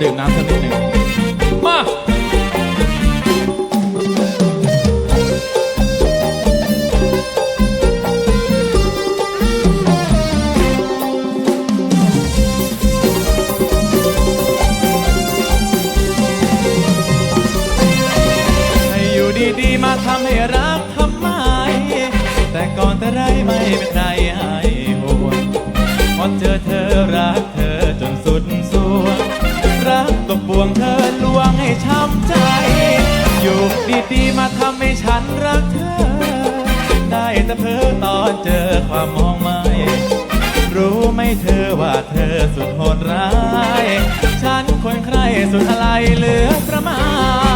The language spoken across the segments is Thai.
ดื่มน้ำสักนิดหนึ่งมาให้อยู่ดีๆมาทำให้รักทำไม แต่ก่อนแต่ไรไม่เป็นใครให้ห่วงพอเจอเธอรักเธอ ช้ำใจ อยู่ดีๆมาทำให้ฉันรักเธอ ได้แต่เพ้อตอนเจอความมองไม่รู้ไหมเธอว่าเธอสุดโหดร้าย ฉันคนใครสุดอะไรเหลือประมาณ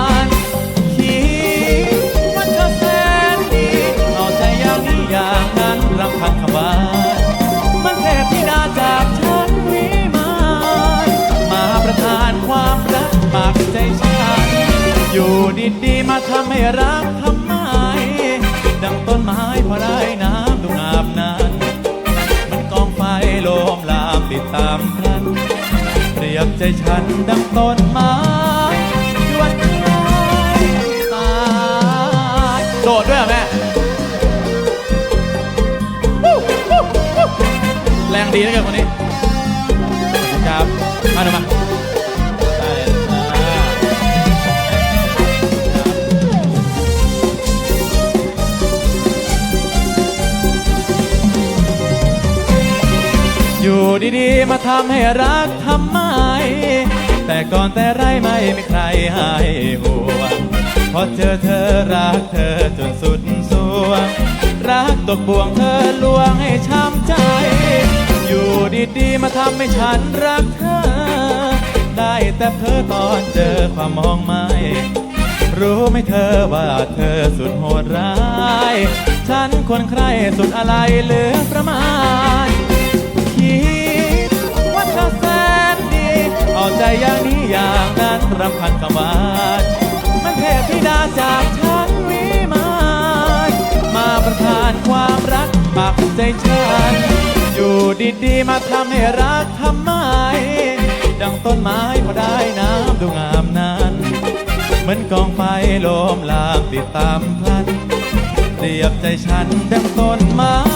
ดีๆมาทำให้รักทำไม ดังต้นไม้พอได้น้ำดูงามนั้นมันกองไฟโลมลามติดตามพลันเปรียบใจฉันดังต้นไม้ชวนใครตายโดดด้วยเหรอแม่แรงดีนะเกินคนนี้ขอบคุณครับมาดูมา อยู่ดีๆ มาทำให้รักทำไม แต่ก่อนแต่ไรไม่มีใครให้ห่วงพอเจอเธอรักเธอจนสุดสวง รักตกบ่วงเธอลวงให้ช้ำใจ อยู่ดีๆ มาทำให้ฉันรักเธอ ได้แต่เพ้อตอนเจอความมองไม่ รู้ไหมเธอว่าเธอสุดโหดร้าย ฉันคนใครสุดอะไรเหลือประมาณ ดว่าเธอแสนดีเอาใจอย่างนี้อย่างนั้นรำพันกวานมันเทพธิดาจากฉันวิมานมาประทานความรักปักใจฉัน อยู่ดีๆมาทำให้รักทำไม ดังต้นไม้พอได้น้ำดูงามนั้นเหมือนกองไฟโลมลามติดตามพลันเรียบใจฉันดังต้นไม้